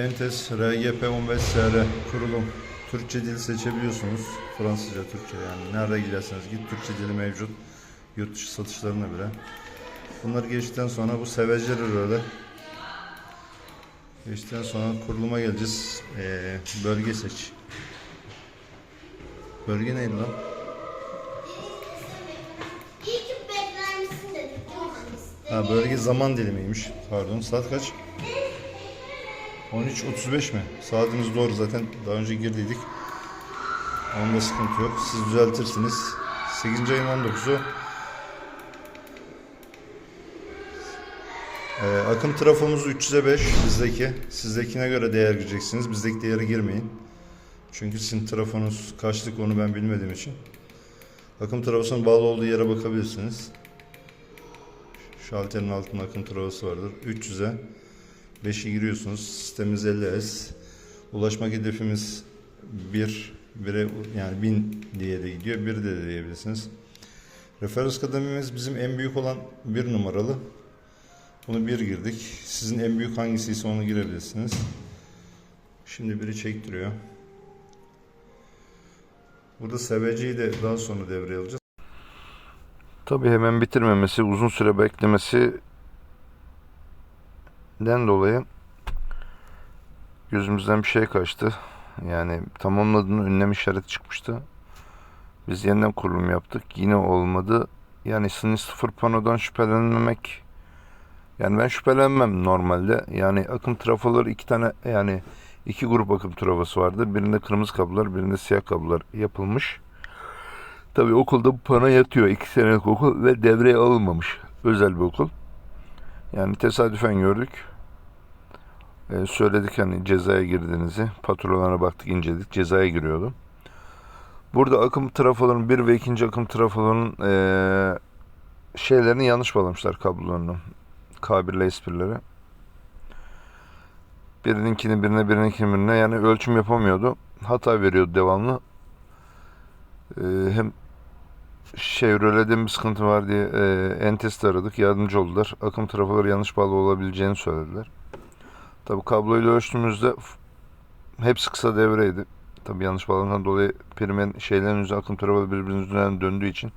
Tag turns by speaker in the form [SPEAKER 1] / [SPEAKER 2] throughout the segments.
[SPEAKER 1] Entes RGP 15SR kurulum. Türkçe dil seçebiliyorsunuz. Fransızca, Türkçe yani. Nerede giderseniz git Türkçe dili mevcut. Yurt dışı satışlarına bile. Bunları geçtikten sonra bu sevecler öyle. Geçtikten sonra kuruluma geleceğiz. Ee, bölge seç. Bölge neydi lan? Ha bölge zaman dilimiymiş. Pardon saat kaç? 13.35 mi? Saatimiz doğru zaten daha önce girdiydik. Onda sıkıntı yok. Siz düzeltirsiniz. 8. ayın 19'u Ee, akım trafomuz 300'e 5 bizdeki. Sizdekine göre değer gireceksiniz. Bizdeki değere girmeyin. Çünkü sizin trafonuz kaçlık onu ben bilmediğim için. Akım trafosunun bağlı olduğu yere bakabilirsiniz. Şalterin altında akım travası vardır. 300'e 5'i giriyorsunuz. Sistemimiz 50S. Ulaşmak hedefimiz 1, 1'e yani 1000 diye de gidiyor. 1 de diyebilirsiniz. Referans kadememiz bizim en büyük olan 1 numaralı. Bunu 1 girdik. Sizin en büyük hangisiyse onu girebilirsiniz. Şimdi biri çektiriyor. Burada SVC'yi de daha sonra devreye alacağız.
[SPEAKER 2] Tabii hemen bitirmemesi, uzun süre beklemesi den dolayı gözümüzden bir şey kaçtı. Yani tamamladığında ünlem işareti çıkmıştı. Biz yeniden kurulum yaptık. Yine olmadı. Yani sınır sıfır panodan şüphelenmemek yani ben şüphelenmem normalde. Yani akım trafoları iki tane yani iki grup akım trafosu vardı. Birinde kırmızı kablolar, birinde siyah kablolar yapılmış. Tabii okulda bu pano yatıyor. iki senelik okul ve devreye alınmamış. Özel bir okul. Yani tesadüfen gördük. Ee, söyledik hani cezaya girdiğinizi. Faturalarına baktık, inceledik. Cezaya giriyordu. Burada akım trafoların bir ve ikinci akım trafoların ee, şeylerini yanlış bağlamışlar kablolarını. K1 ile S1'leri. Birininkini birine, birininkini birine yani ölçüm yapamıyordu. Hata veriyordu devamlı. Ee, hem Chevrolet'de bir sıkıntı var diye e, Entes'te aradık. Yardımcı oldular. Akım trafoları yanlış bağlı olabileceğini söylediler. Tabi kabloyla ölçtüğümüzde hepsi kısa devreydi. Tabi yanlış bağlanan dolayı primen şeylerin üzerine akım trafoları birbirinin üzerinden döndüğü için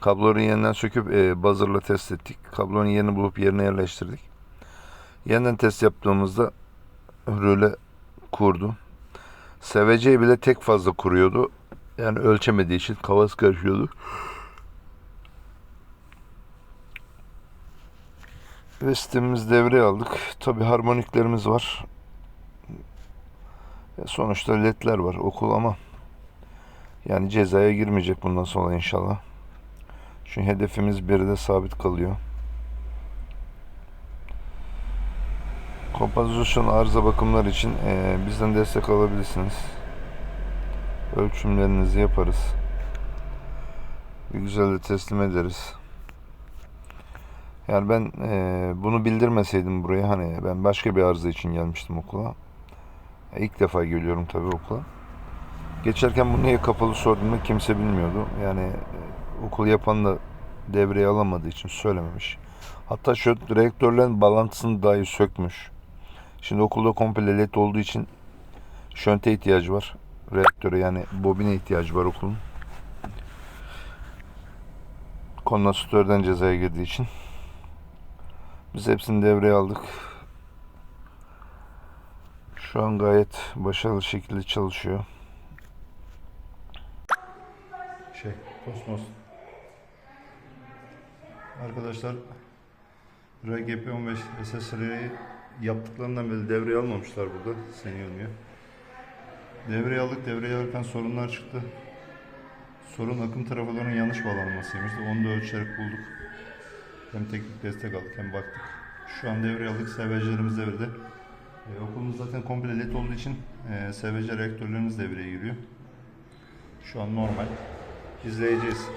[SPEAKER 2] kabloları yeniden söküp e, buzzer'la test ettik. Kablonun yerini bulup yerine yerleştirdik. Yeniden test yaptığımızda röle kurdu. SVC bile tek fazla kuruyordu. Yani ölçemediği için kafası karışıyordu. Ve devreye aldık. Tabi harmoniklerimiz var. Sonuçta ledler var okul ama yani cezaya girmeyecek bundan sonra inşallah. Çünkü hedefimiz bir de sabit kalıyor. Kompozisyon arıza bakımlar için e, bizden destek alabilirsiniz ölçümlerinizi yaparız. Bir güzel de teslim ederiz. Yani ben eee, bunu bildirmeseydim buraya hani ben başka bir arıza için gelmiştim okula. E, İlk defa geliyorum tabii okula. Geçerken bu niye kapalı sorduğumda kimse bilmiyordu. Yani e, okul yapan da devreye alamadığı için söylememiş. Hatta şu reaktörlerin bağlantısını dahi sökmüş. Şimdi okulda komple led olduğu için şönte ihtiyacı var reaktöre yani bobine ihtiyacı var okulun. Kondansatörden cezaya girdiği için. Biz hepsini devreye aldık. Şu an gayet başarılı şekilde çalışıyor.
[SPEAKER 1] Şey, Kosmos. Arkadaşlar RGP 15 SSR'yi yaptıklarından beri devreye almamışlar burada. Seni yanıyor. Devreye aldık. Devreye alırken sorunlar çıktı. Sorun akım trafolarının yanlış bağlanmasıymış. Onu da ölçerek bulduk. Hem teknik destek aldık hem baktık. Şu an devreye aldık. SVC'lerimiz devrede. E, okulumuz zaten komple led olduğu için e, SVC reaktörlerimiz devreye giriyor. Şu an normal. İzleyeceğiz.